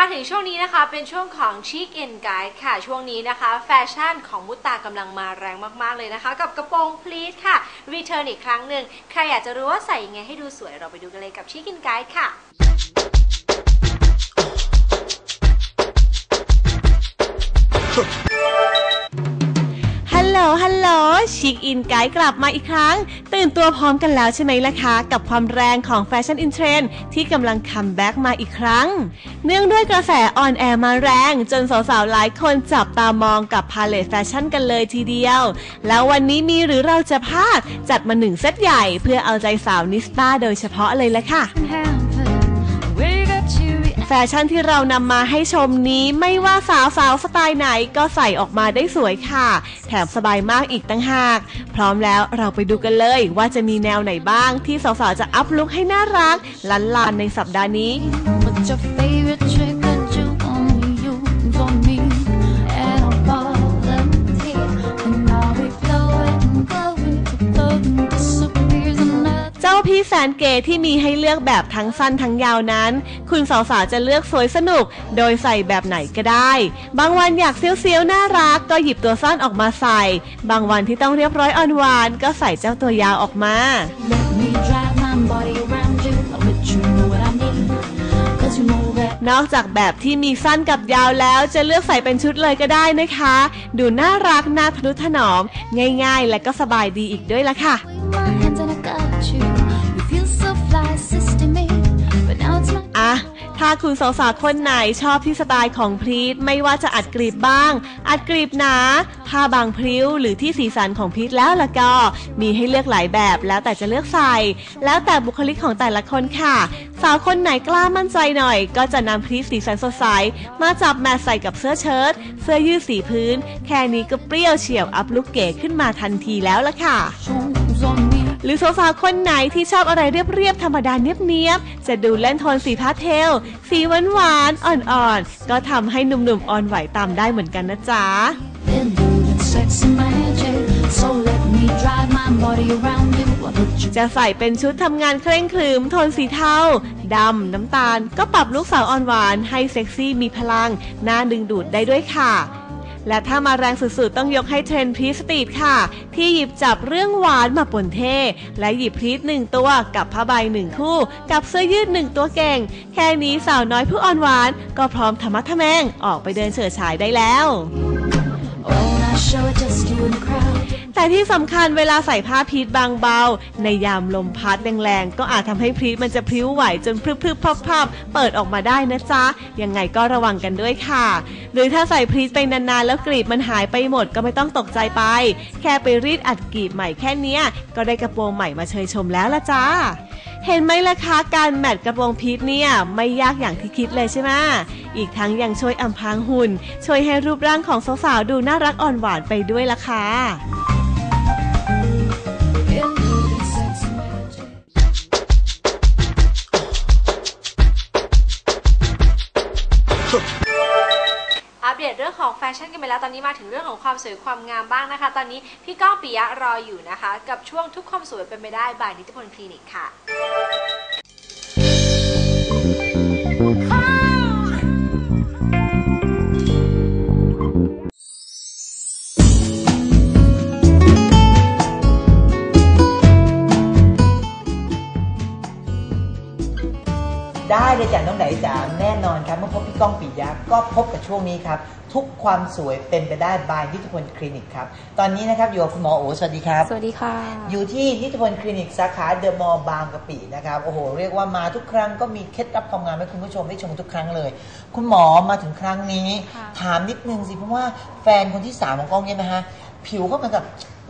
มาถึงช่วงนี้นะคะเป็นช่วงของ Chic and Guide ค่ะ ช่วงนี้นะคะ แฟชั่นของมุตตากำลังมาแรงมากๆเลยนะคะ กับกระโปรงพลีทค่ะ Return อีกครั้งหนึ่งใครอยากจะรู้ว่าใส่ยังไงให้ดูสวยเราไปดูกันเลยกับ Chic and Guide ค่ะฮัลโหลฮัลโหลชิคอินไกด์กลับมาอีกครั้ง ตื่นตัวพร้อมกันแล้วใช่ไหมล่ะคะ กับความแรงของแฟชั่นอินเทรนด์ที่กำลังคัมแบ็กมาอีกครั้ง เนื่องด้วยกระแสออนแอร์มาแรง จนสาวๆ หลายคนจับตามองกับพาเลทแฟชั่นกันเลยทีเดียว แล้ววันนี้มีหรือเราจะพลาดจัดมาหนึ่งเซตใหญ่ เพื่อเอาใจสาวนิสตาโดยเฉพาะเลยล่ะค่ะ แฟชั่นที่เรานำมาให้ชมนี้ไม่ว่าสาวสาวๆสไตล์ไหนก็ใส่ออกมาได้สวยค่ะ แถมสบายมากอีกตั้งหาก พร้อมแล้วเราไปดูกันเลยว่าจะมีแนวไหนบ้างที่สาวๆจะอัพลุคให้น่ารักลันลานในสัปดาห์นี้ What's your favorite เจ้าพี่แสนเก๋ที่มีให้เลือกแบบทั้งสั้นทั้งยาวนั้น คุณสาวๆจะเลือกสวยสนุก โดยใส่แบบไหนก็ได้ บางวันอยากเซียวๆน่ารักก็หยิบตัวสั้นออกมาใส่ บางวันที่ต้องเรียบร้อยอ่อนหวานก็ใส่เจ้าตัวยาวออกมา Let me drive my body around you. I'll let you know what I need. Cause you know that นอกจากแบบที่มีสั้นกับยาวแล้วจะเลือกใส่เป็นชุดเลยก็ได้นะคะ ดูน่ารักน่าทะนุถนอม ง่ายๆ และก็สบายดีอีกด้วยละค่ะ ถ้าคุณสาวๆคนไหนชอบที่สไตล์ของพรีตไม่ว่าจะอัดกรีบบ้าง อัดกรีบหนา ผ้าบางพริ้วหรือที่สีสันของพรีตแล้วล่ะก็ มีให้เลือกหลายแบบแล้วแต่จะเลือกใส่ แล้วแต่บุคลิกของแต่ละคนค่ะ สาวคนไหนกล้ามั่นใจหน่อย ก็จะนำพรีตสีสันสดใส มาจับแมทใส่กับเสื้อเชิ้ตเสื้อยืดสีพื้น แค่นี้ก็เปรี้ยวเฉียวอัพลุคเก๋ขึ้นมาทันทีแล้วล่ะค่ะ หรือสาวๆคนไหนที่ชอบอะไรเรียบๆธรรมดาเนียบๆจะดูเล่นโทนสีพาสเทล สีหวานๆอ่อนๆ ก็ทำให้หนุ่มๆอ่อนไหวตามได้เหมือนกันนะจ๊ะ จะใส่เป็นชุดทำงานเคร่งครึมโทนสีเทาดำ น้ำตาล ก็ปรับลูกสาวอ่อนหวานให้เซ็กซี่มีพลัง น่าดึงดูดได้ด้วยค่ะ และถ้ามาแรงสุดๆ ต้องยกให้เทรนด์พรีสตีดค่ะ ที่หยิบจับเรื่องหวานมาปนเท่ และหยิบพรีสหนึ่งตัวกับผ้าใบหนึ่งคู่ กับเสื้อยืดหนึ่งตัวเก่ง แค่นี้สาวน้อยผู้อ่อนหวาน ก็พร้อมธรรมะทะแมงออกไปเดินเฉิดฉายได้แล้ว Oh, แต่ที่สำคัญเวลาใส่ผ้าพีทบางเบา ในยามลมพัดแรงๆ ก็อาจทำให้พีทมันจะพลิ้วไหวจนพรึบๆพับๆ เปิดออกมาได้นะจ๊ะ ยังไงก็ระวังกันด้วยค่ะ หรือถ้าใส่พีทไปนานๆ แล้วกรีบมันหายไปหมดก็ไม่ต้องตกใจไป แค่ไปรีดอัดกรีบใหม่แค่นี้ก็ได้กระโปรงใหม่มาเชยชมแล้วละจ้าเห็นไหมล่ะคะการแมทกระโปรงพีทเนี่ยไม่ยากอย่างที่คิดเลยใช่ไหมอีกทั้งยังช่วยอำพรางหุ่น ช่วยให้รูปร่างของสาวๆดูน่ารักอ่อนหวานไปด้วยละค่ะ เรื่องของแฟชั่นกันไปแล้วตอนนี้มาถึงเรื่องของความสวยความงามบ้างนะคะ ตอนนี้พี่ก้องปิยะรออยู่นะคะ กับช่วงทุกความสวยเป็นไปได้บายนิติพลคลินิกค่ะ ได้เลยจ้ะน้องไหนจ๋าแน่นอนครับเมื่อพบพี่ก้องปิยะก็พบกับช่วงนี้ครับ ทุกความสวยเป็นไปได้บายนิติพลคลินิกครับ ตอนนี้นะครับอยู่กับคุณหมอโอสวัสดีครับ สวัสดีค่ะ อยู่ที่นิติพลคลินิกสาขาเดอะมอลล์บางกะปินะครับโอ้โหเรียกว่ามาทุกครั้งก็มีเคล็ดลับความงามให้คุณผู้ชมได้ชมทุกครั้งเลย คุณหมอมาถึงครั้งนี้ ค่ะ ถามนิดนึงสิเพราะว่าแฟนคนที่สามของก้องเนี่ยนะฮะผิวเขาเหมือนกับ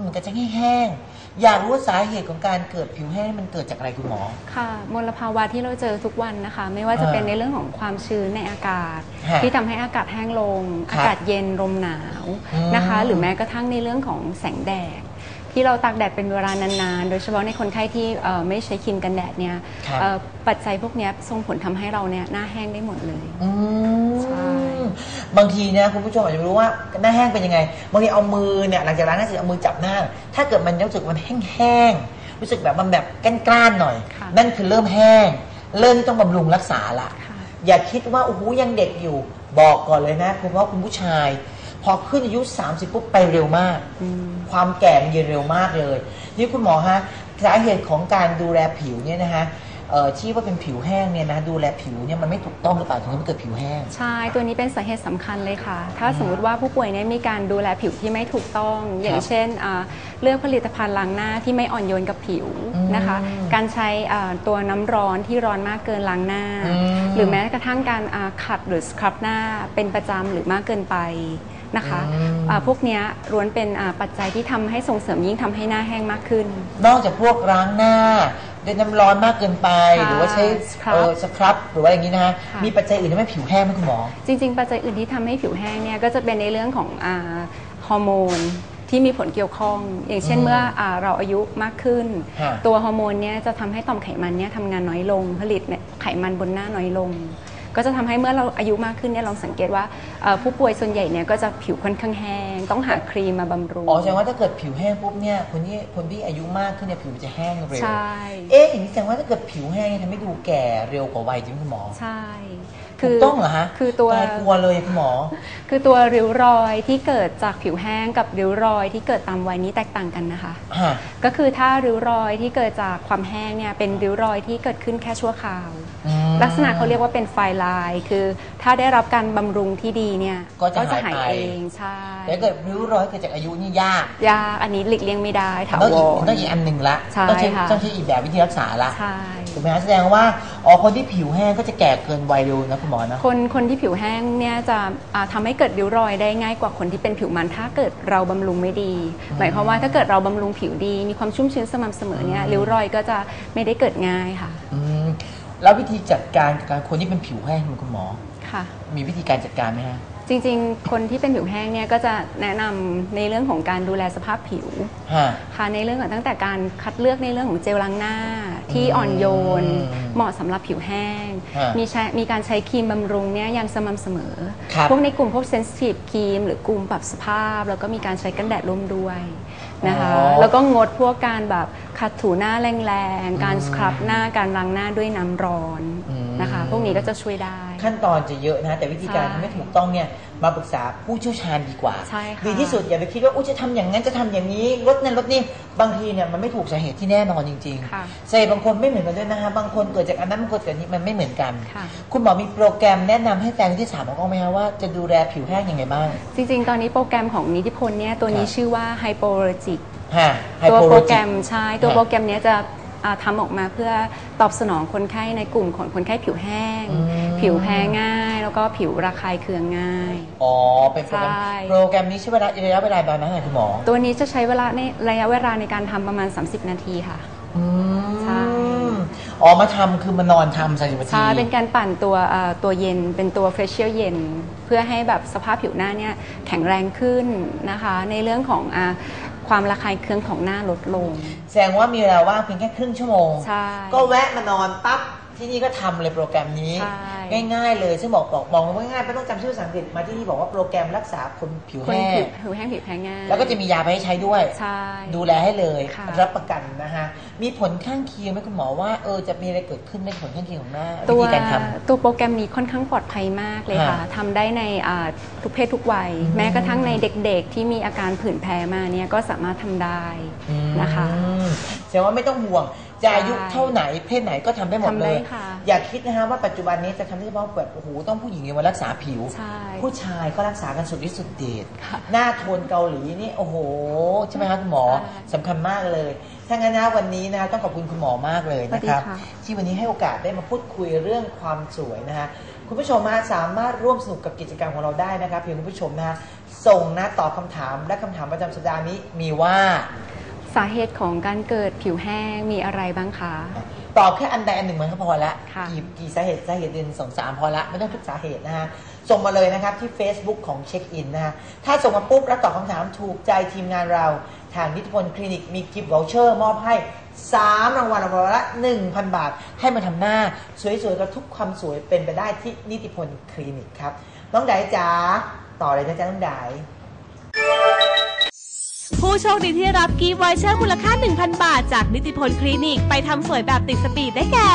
เหมือนกับจะแห้งๆ อยากรู้ว่าสาเหตุของการเกิดผิวแห้งมันเกิดจากอะไรคุณหมอ ค่ะมลภาวะที่เราเจอทุกวันนะคะ ไม่ว่าจะอ่าเป็นในเรื่องของความชื้นในอากาศ ฮะที่ทำให้อากาศแห้งลง ครับอากาศเย็นลมหนาวอืม นะคะ หรือแม้กระทั่งในเรื่องของแสงแดดที่เราตากแดดเป็นเวลานานๆ โดยเฉพาะในคนไข้ที่เอ่อไม่ใช้ครีมกันแดดเนี่ยครับเอ่อปัจจัยพวกเนี้ยส่งผลทำให้เราเนี่ยหน้าแห้งได้หมดเลย อืมใช่ บางทีนะคุณผู้ชมอาจจะไม่รู้ว่าหน้าแห้งเป็นยังไงบางทีเอามือเนี่ยหลังจากล้างหน้าเสร็จเอามือจับหน้า ถ้าเกิดมันรู้สึกมันแห้งๆรู้สึกแบบมันแบบกล้านๆหน่อยค่ะนั่นคือเริ่มแห้ง เริ่มที่ต้องบำรุงรักษาละค่ะอย่าคิดว่าโอ้โหยังเด็กอยู่ บอกก่อนเลยนะคุณว่าคุณผู้ชาย พอขึ้นอายุ 30ปุ๊บไปเร็วมาก ความแก่มันเย็นเร็วมากเลย นี่คุณหมอฮะสาเหตุของการดูแลผิวเนี่ยนะฮะ เอ่อที่ว่าเป็นผิวแห้งเนี่ยนะดูแลผิวเนี่ยมันไม่ถูกต้องหรือเปล่าถึงทำให้เกิดผิวแห้ง ใช่ ตัวนี้เป็นสาเหตุสำคัญเลยค่ะ ถ้าสมมติว่าผู้ป่วยเนี่ยมีการดูแลผิวที่ไม่ถูกต้อง อย่างเช่นอ่าเลือกผลิตภัณฑ์ล้างหน้าที่ไม่อ่อนโยนกับผิวอืมนะคะ การใช้อ่าตัวน้ำร้อนที่ร้อนมากเกินล้างหน้าอืมหรือแม้กระทั่งการอ่าขัดหรือสครับหน้าเป็นประจำหรือมากเกินไปนะคะอืมอ่าพวกเนี้ยล้วนเป็นอ่าปัจจัยที่ทำให้ส่งเสริมยิ่งทำให้หน้าแห้งมากขึ้น นอกจากพวกล้างหน้า ด้วยน้ำร้อนมากเกินไป ค่ะหรือว่าใช้สครับเออสครับหรือว่าอย่างนี้นะฮะค่ะ มีปัจจัยอื่นทำให้ผิวแห้งไหมคุณหมอ จริงๆ ปัจจัยอื่นที่ทำให้ผิวแห้งเนี่ยก็จะเป็นในเรื่องของอาฮอร์โมนที่มีผลเกี่ยวข้อง อย่างเช่นอืมเมื่ออาเราอายุมากขึ้น ฮะตัวฮอร์โมนเนี่ยจะทำให้ต่อมไขมันเนี่ยทำงานน้อยลง ผลิตเนี่ยไขมันบนหน้าน้อยลง ก็จะทำให้เมื่อเราอายุมากขึ้นเนี่ยลองสังเกตว่าเอ่อผู้ป่วยส่วนใหญ่เนี่ยก็จะผิวค่อนข้างแห้ง ต้องหาครีมมาบำรุงอ๋อแสดงว่าถ้าเกิดผิวแห้งปุ๊บเนี่ยคนที่คนที่อายุมากขึ้นเนี่ยผิวมันจะแห้งเร็วใช่เอ๊ะอย่างนี้แสดงว่าถ้าเกิดผิวแห้งเนี่ยทำให้ดูแก่เร็วกว่าวัยจริงไหมคุณหมอใช่ถูกต้องเหรอฮะคือตัวตายกลัวเลยคุณหมอ คือตัวริ้วรอยที่เกิดจากผิวแห้งกับริ้วรอยที่เกิดตามวัยนี้แตกต่างกันนะคะฮะก็คือถ้าริ้วรอยที่เกิดจากความแห้งเนี่ยเป็นริ้วรอยที่เกิดขึ้นแค่ชั่วคราวอืม ลักษณะเขาเรียกว่าเป็นไฟลาย คือถ้าได้รับการบำรุงที่ดีเนี่ยก็จะหายหายไปเองใช่แล้วเกิดริ้วรอยเกิดจากอายุนี่ยากยากอันนี้หลีกเลี่ยงไม่ได้ถาต้องวอีกรต้องอีกอันหนึ่งละใช่ต้องใช้ค่ะต้องใช้อีกแบบวิธีรักษาละใช่ถูกไหมฮะแสดงว่าอ๋อคนที่ผิวแห้งก็จะแก่เกินวัยเร็วนะคุณหมอนะคนคนที่ผิวแห้งเนี่ยจะอ่าทำให้เกิดริ้วรอยได้ง่ายกว่าคนที่เป็นผิวมันถ้าเกิดเราบำรุงไม่ดี หมายความว่าถ้าเกิดเราบำรุงผิวดี มีความชุ่มชื้นสม่ำเสมอเนี่ยริ้วรอยก็จะไม่ได้เกิดง่ายค่ะอืม แล้ววิธีจัดการกับการคนที่เป็นผิวแห้งคุณหมอ ค่ะ มีวิธีการจัดการไหมฮะ จริงๆ คนที่เป็นผิวแห้งเนี่ยก็จะแนะนำในเรื่องของการดูแลสภาพผิว ฮะ ค่ะในเรื่องของตั้งแต่การคัดเลือกในเรื่องของเจลล้างหน้าที่อ่อนโยน อืมเหมาะสำหรับผิวแห้ง ฮะมีใช้มีการใช้ครีมบำรุงเนี่ยอย่างสม่ำเสมอ ครับ พวกในกลุ่มพวกเซนซิทีฟครีมหรือกลุ่มปรับสภาพ แล้วก็มีการใช้กันแดดร่วมด้วย นะคะ อ๋อ แล้วก็งดพวกการแบบขัดถูหน้าแรงๆ การสครับหน้าการล้างหน้าด้วยน้ำร้อน อืม นะคะ พวกนี้ก็จะช่วยได้ ขั้นตอนจะเยอะนะ แต่วิธีการใช่ทำให้ถูกต้องเนี่ยมาปรึกษาผู้เชี่ยวชาญดีกว่าใช่ค่ะดีที่สุดอย่าไปคิดว่าอุ้ยจะทำอย่างนั้นจะทำอย่างนี้ลดนั่นลดนี่บางทีเนี่ยมันไม่ถูกสาเหตุที่แน่นอนจริงค่ะๆสาเหตุบางคนไม่เหมือนกันด้วยนะคะบางคนเกิดจากอันนั้นบางคนเกิดจากนี้มันไม่เหมือนกันค่ะคุณหมอมีโปรแกรมแนะนำให้แฟนที่สามของเขาไหมคะว่าจะดูแลผิวแห้งยังไงบ้าง จริง ๆ ตอนนี้โปรแกรมของนิติพลเนี่ยตัวนี้ครับชื่อว่า Hypoallergic ฮะตัวโปรแกรม Hypoallergic ใช่ตัวฮะโปรแกรมเนี้ยจะอ่า ทำออกมาเพื่อตอบสนองคนไข้ในกลุ่มของคนไข้ผิวแห้ง อืม ผิวแพ้ง่าย แล้วก็ผิวระคายเคืองง่าย อ๋อ เป็นโปรแกรมใช่ โปรแกรมนี้ใช้เวลาระยะเวลาประมาณเท่าไหร่คุณหมอตัวนี้จะใช้เวลาในระยะเวลาในการทำประมาณ 30 นาทีค่ะ อืใช่มอ๋อมาทำคือมานอนทำสถิบนาที ใช่เป็นการปั่นตัวเอ่อตัวเย็นเป็นตัวเฟรชเชียลเย็น เพื่อให้แบบสภาพผิวหน้าเนี่ยแข็งแรงขึ้นนะคะ ในเรื่องของอา ความระคายเคืองของหน้าลดลง แสดงว่ามีเวลาว่างเพียงแค่ครึ่งชั่วโมง ใช่ ก็แวะมานอนปั๊บ ที่นี่ก็ทำเลยโปรแกรมนี้ ใช่ ง่าย ๆ เลยซึ่งบอกบอกบอกว่าง่ายๆไม่ต้องจำชื่อภาษาอังกฤษมาที่นี่บอกว่าโปรแกรมรักษาคนผิวคนแห้ผิงวผิวแห้งผิวแพ้ง่ายแล้วก็จะมียาไปให้ใช้ด้วย ใช่ ดูแลให้เลยค่ะ รับประกันนะฮะมีผลข้างเคียงไหมคุณหมอว่าเออจะมีอะไรเกิดขึ้นในผลข้างเคียงของหน้าตัวิวธีการท ตัวโปรแกรมนี้ค่อนข้างปลอดภัยมากเลยค่ะฮะทำได้ในอ่าทุกเพศทุกวัยแม้กระทั่งในเด็กๆ ที่มีอาการผื่นแพ้มาเนี่ยก็สามารถทำได้ำอืมนะคะแสดงว่าไม่ต้องห่วง จะอายุใช่เท่าไหนเพศไหนก็ทำได้หมดทำเลได้ยค่ะอย่าคิดนะฮะว่าปัจจุบันนี้จะทำได้เฉพาะแบบโอ้โหต้องผู้หญิงเนี่ยมารักษาผิวใช่ผู้ชายก็รักษากันสุดฤทธิ์สุดเดชค่ะหน้าโทนเกาหลีนี่โอ้โหใช่ไหมคะคุณหมอใช่สำคัญมากเลยถ้างั้นนะวันนี้นะต้องขอบคุณคุณหมอมากเลยนะครับสวัสดีค่ะที่วันนี้ให้โอกาสได้มาพูดคุยเรื่องความสวยนะฮะคุณผู้ชมมาสามารถร่วมสนุกกับกิจกรรมของเราได้นะครับเพียงคุณผู้ชมนะฮะส่งนะตอบคำถามและคำถามประจำสัปดาห์นี้มีว่า สาเหตุของการเกิดผิวแห้งมีอะไรบ้างคะ ตอบแค่อันใดอันหนึ่งมันก็พอละค่ะ กี่กี่สาเหตุสาเหตุเดือนสองสามพอละไม่ต้องทุกสาเหตุนะฮะส่งมาเลยนะครับที่ Facebook ของเช็คอินนะฮะถ้าส่งมาปุ๊บแล้วตอบคำถามถูกใจทีมงานเราทางนิติพลคลินิกมีกิฟต์วอลเชอร์มอบให้ 3 รางวัลรางวัลละ 1,000 บาท ให้มาทำหน้า สวยๆกับทุกความสวยเป็นไปได้ที่นิติพลคลินิกครับน้องไดจ๋าต่อเลยนะจ๊ะน้องได ผู้โชคดีที่รับกีวอยเชอร์มูลค่า 1,000 บาท จากนิติพลคลินิก ไปทำสวยแบบติดสปีดได้แก่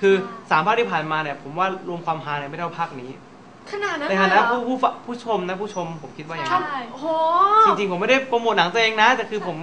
คือสามภาคที่ผ่านมาเนี่ยผมว่ารวมความฮาเนี่ยไม่เท่าภาคนี้ ขนาดนั้นในฐานะผู้ผู้ผู้ชมนะผู้ชมผมคิดว่าอย่างนั้นจริงๆ ผมไม่ได้โปรโมทหนังตัวเองนะ แต่คือผม